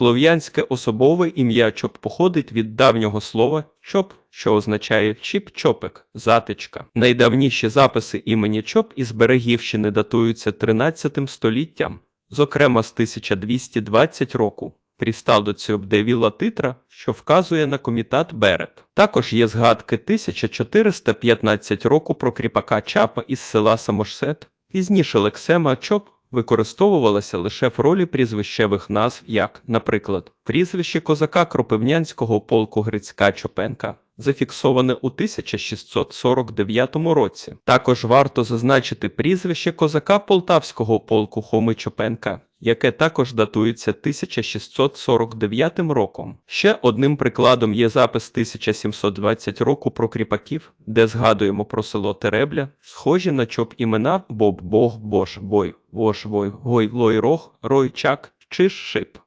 Слов'янське особове ім'я Чоп походить від давнього слова чоп, що означає чіп-чопик, затичка. Найдавніші записи імені Чоп із Берегівщини датуються 13 століттям, зокрема з 1220 року. Прістал Девіла титра, що вказує на комітат Берет. Також є згадки 1415 року про кріпака Чапа із села Самошсет. Пізніше лексема Чоп використовувалася лише в ролі прізвищевих назв, як, наприклад, прізвище козака Кропивнянського полку Грицька Чопенка, зафіксоване у 1649 році. Також варто зазначити прізвище козака Полтавського полку Хоми Чопенка, яке також датується 1649 роком. Ще одним прикладом є запис 1720 року про кріпаків, де згадуємо про село Теребля, схожі на чоп імена Боб, Бог, Бош, Бой, Вош, Вой, Гой, Лой, рох, Рой, Чак чи Шип.